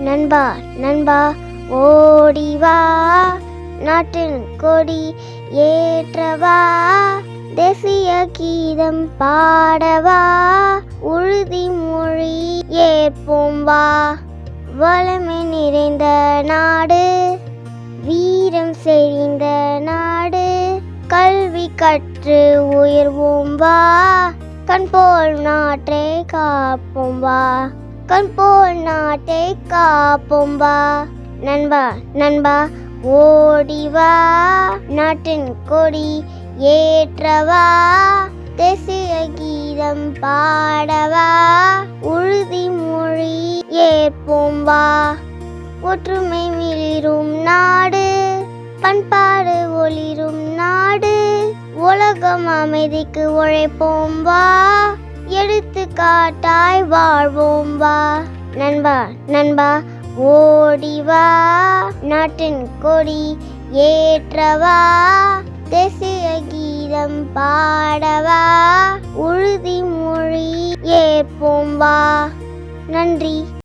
நண்பா நண்பா ஓடிவா நாட்டின் கொடி ஏற்றவா. தேசிய கீதம் பாடவா. உறுதிமொழி ஏற்போம் வா. வளமை நிறைந்த நாடு. வீரம் செறிந்த நாடு. கல்வி கற்று உயர்வோம் வா. கண் போல் நாட்டை காப்போம் வா. கண் போல் நாட்டை காப்போம் வா. நண்பா நண்பா ஓடிவா நாட்டின் கொடி ஏற்றவா. தேசிய கீதம் பாடவா. உறுதிமொழி ஏற்போம் வா. ஒற்றுமை மிளிரும் நாடு. பண்பாடு ஒளிரும் நாடு. உலகம் அமைதிக்கு உழைப்போம் வா. எடுத்துக்காட்டாய் வாழ்வோம் வா. நண்பா நண்பா ஓடி வா. நாட்டின் கொடி ஏற்றவா. தேசிய கீதம் பாடவா. உறுதிமொழி ஏற்போம் வா. நன்றி.